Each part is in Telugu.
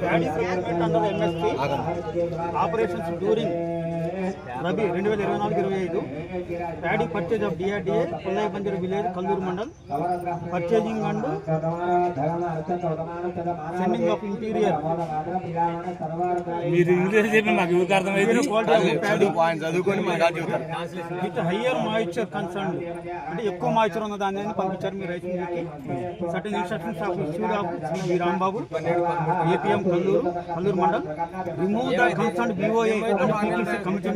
ప్యాడీ ప్రొక్యూర్మెంట్ రబీ రెండు వేల ఇరవై నాలుగు ఇరవై ఐదు. Paddy purchase of DRDA Pullaiah Banjar village Kallur mandal. Purchasing and sending of interior మీరు ఇంగ్లీష్ చెప్పి మాకు అర్థమైంది. విత్ హయ్యర్ మాయిశ్చర్ కన్సర్న్ అంటే ఎక్కువ మాయిశ్చర్ ఉన్న దాన్ని అని పంపించారు మీ రైతు certain instructions of of Shri Rambabu APM Kallur Kallur mandal. Remove the concern BOA committee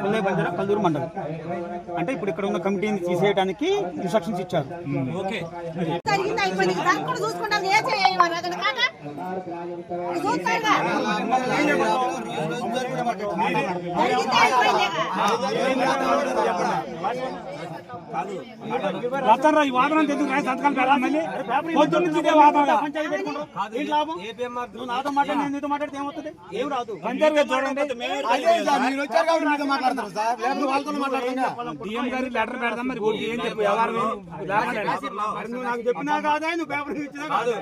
Pullaiah Banjara Kallur mandal. అంటే ఇప్పుడు ఇక్కడ ఉన్న కమిటీని తీసేయడానికి ఇన్స్ట్రక్షన్స్ ఇచ్చారు. ఓకే. రతన్ రావు వాదన ఎందుకు రాయి సంతకాలు మళ్ళీ? పొద్దున్న నుంచి ఇదే వాదన పంచాయతీ పెట్టుకుంటాం. ఏంటి లాభం? నువ్వు నాతో మాట్లాడి నేను నీతో మాట్లాడితే ఏమవుతుంది ఏం రాదు. పంచాయతీ గారు చూడండి. మీరు వచ్చారు కాబట్టి మీతో మాట్లాడతారు సార్. లేకపోతే వాళ్ళతో మాట్లాడతాం డిఎం గారి లెటర్ పెడదాం మరి. ఓటు ఏం చెప్పు వ్యవహారం ఏంది? మరి నువ్వు నాకు చెప్పినా కాదా? నువ్వు పేపర్ ఇచ్చినా కాదు?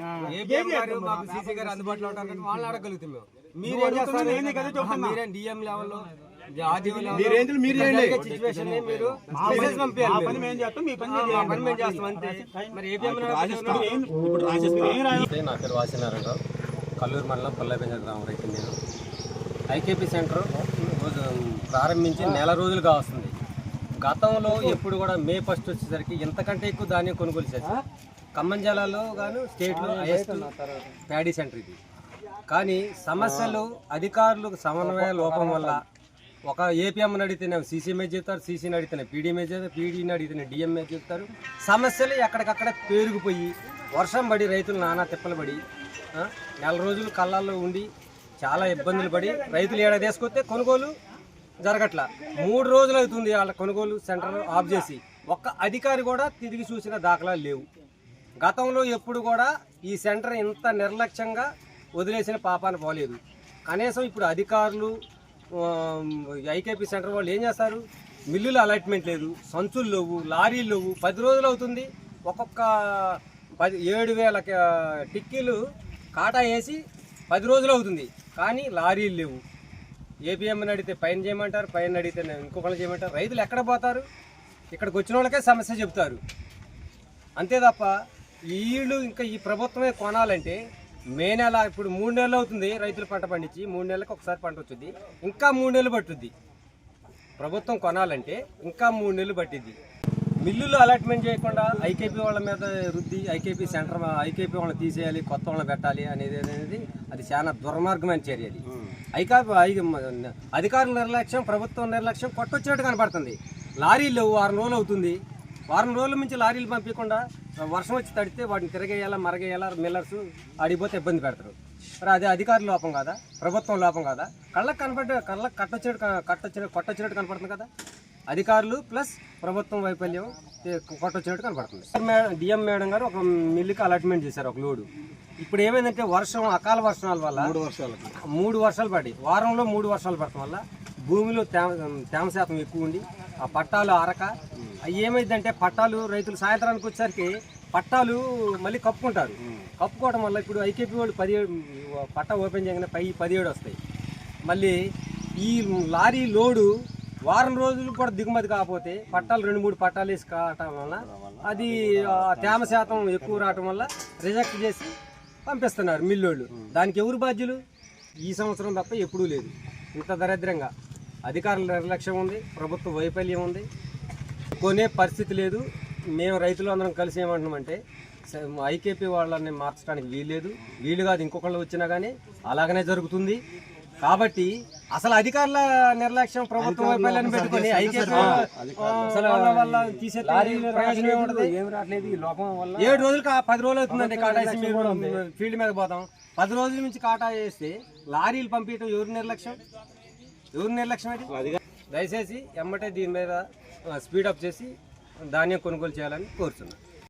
సీసీ గారు అందుబాటులో ఉంటారు కాబట్టి వాళ్ళని అడగలుగుతాం మేము. మీరు ఏం చేస్తారు? అడుగుతున్నావు, నేను కదా చెప్తున్నా. మీరేం డిఎం లెవెల్లో? మీరు చేయండి. మీరు మా పని- మెసేజ్ మా పంపించాలి పని మేము చేస్తాం మీ పని మా మీరు పని మేము చేయండి. చేస్తాం అంతే. మరి ఏపీఎం ఇప్పుడు నా పేరు వాసినారాయణరావు కల్లూరు మండలం పల్లెపెంజ గ్రామం రైతు నేను. ఐకేపీ సెంటర్ రోజు ప్రారంభించి నెల రోజులుగా వస్తుంది. గతంలో ఎప్పుడు కూడా మే ఫస్ట్ వచ్చేసరికి ఇంతకంటే ఎక్కువ ధాన్యం కొనుగోలు చేశారు. ఖమ్మం జిల్లాలో గాను స్టేట్లో హైయెస్ట్ ప్యాడీ సెంటర్ ఇది. కానీ సమస్యలు అధికారులు సమన్వయ లోపం వల్ల ఒక ఏపీఎంని అడిగితేనేమో సీసీఎంఏ చెప్తారు సీసీని అడిగితేనే పీడీఎంఏ చెప్తారు పీడీని అడిగితేనే డిఎంఏ చెప్తారు. సమస్యలు ఎక్కడికక్కడ పేరుకుపోయి వర్షం పడి రైతులు నానా తిప్పలు పడి నెల రోజులు కళ్ళల్లో ఉండి చాలా ఇబ్బందులు పడి రైతులు ఏడ తీసుకొస్తే కొనుగోలు జరగట్ల. మూడు రోజులు అవుతుంది వాళ్ళ కొనుగోలు సెంటర్ ఆఫ్ చేసి. ఒక్క అధికారి కూడా తిరిగి చూసిన దాఖలాలు లేవు. గతంలో ఎప్పుడు కూడా ఈ సెంటర్ ఇంత నిర్లక్ష్యంగా వదిలేసిన పాపాన పోలేదు. కనీసం ఇప్పుడు అధికారులు ఐకేపీ సెంటర్ వాళ్ళు ఏం చేస్తారు? మిల్లులు అలాట్మెంట్ లేదు సంచులు లేవు లారీలు లేవు. పది రోజులు అవుతుంది. ఒక్కొక్క పది ఏడు వేల టిక్కీలు కాటా వేసి పది రోజులు అవుతుంది. కానీ లారీలు లేవు. ఏపీఎంని అడిగితే పైన చేయమంటారు పైన అడిగితే ఇంకొకళ్ళు చేయమంటారు. రైతులు ఎక్కడ పోతారు? ఇక్కడికి వచ్చిన వాళ్ళకే సమస్య చెప్తారు అంతే తప్ప వీళ్ళు ఇంకా ఈ ప్రభుత్వమే కొనాలంటే మే నెల ఇప్పుడు మూడు నెలలు అవుతుంది రైతులు పంట పండించి మూడు నెలలకు ఒకసారి పంట వచ్చింది ఇంకా మూడు నెలలు పట్టుద్ది. ప్రభుత్వం కొనాలంటే ఇంకా మూడు నెలలు పట్టింది మిల్లులు అలాట్మెంట్ చేయకుండా ఐకేపీ వాళ్ళ మీద రుద్ది ఐకేపీ సెంటర్ ఐకేపీ వాళ్ళని తీసేయాలి కొత్త వాళ్ళని పెట్టాలి అనేది అనేది అది చాలా దుర్మార్గమైన చర్య అది. ఐకా ఐ- అధికారుల నిర్లక్ష్యం ప్రభుత్వం నిర్లక్ష్యం కొట్టొచ్చినట్టు కనపడుతుంది. లారీలు వారం రోజులు అవుతుంది. వారం రోజుల నుంచి లారీలు పంపించకుండా వర్షం వచ్చి తడితే వాటిని తిరగేయాలా మరగేయాలా మిల్లర్స్ అడిగిపోతే ఇబ్బంది పెడతారు. మరి అది అధికారుల లోపం కాదా? ప్రభుత్వం లోపం కాదా? కళ్ళకు కనపడ్డ కళ్ళకు కట్టొచ్చినట్టు క- కట్టొచ్చిన కొట్టొచ్చినట్టు కనపడుతుంది కదా? అధికారులు ప్లస్ ప్రభుత్వం వైఫల్యం కొట్టొచ్చినట్టు కనపడుతుంది. డిఎం మేడం గారు ఒక మిల్లుకి అలాట్మెంట్ చేశారు ఒక లోడు. ఇప్పుడు ఏమైందంటే వర్షం అకాల వర్షాల వల్ల మూడు వర్షాలు మూడు వర్షాలు పడి వారంలో మూడు వర్షాలు పడటం వల్ల భూమిలో తేమ తేమ శాతం ఎక్కువ ఉండి ఆ పట్టాలు అరక అవి ఏమైందంటే పట్టాలు రైతులు సాయంత్రానికి వచ్చేసరికి పట్టాలు మళ్ళీ కప్పుకుంటారు. కప్పుకోవడం వల్ల ఇప్పుడు ఐకేపీ వాళ్ళు పదిహేడు పట్టా ఓపెన్ చేయగానే పై పదిహేడు వస్తాయి. మళ్ళీ ఈ లారీ లోడు వారం రోజులు కూడా దిగుమతి కాకపోతే పట్టాలు రెండు మూడు పట్టాలు వేసి కావటం వల్ల అది తేమ శాతం ఎక్కువ రావటం వల్ల రిజెక్ట్ చేసి పంపిస్తున్నారు మిల్లోళ్ళు. దానికి ఎవరు బాధ్యులు? ఈ సంవత్సరం తప్ప ఎప్పుడూ లేదు. ఇంత దరిద్రంగా. అధికారుల నిర్లక్ష్యం ఉంది ప్రభుత్వ వైఫల్యం ఉంది. కొనే పరిస్థితి లేదు. మేము రైతులు అందరం కలిసి ఏమంటున్నామంటే ఐకేపీ వాళ్ళని మార్చడానికి వీల్లేదు. వీలు కాదు ఇంకొకళ్ళు వచ్చినా కానీ అలాగనే జరుగుతుంది. కాబట్టి అసలు అధికారుల నిర్లక్ష్యం ప్రభుత్వ వైఫల్యాన్ని పెట్టుకొని ఏడు రోజులు కా- పది రోజులు అవుతుందండి కాటా ఫీల్డ్ మీద పోతాం. పది రోజుల నుంచి కాటా వేస్తే లారీలు పంపించడం ఎవరి నిర్లక్ష్యం? ఎవరి నిర్లక్ష్యం దయచేసి ఎమ్మటే దీని మీద స్పీడప్ చేసి ధాన్యం కొనుగోలు చేయాలని కోరుతున్నాను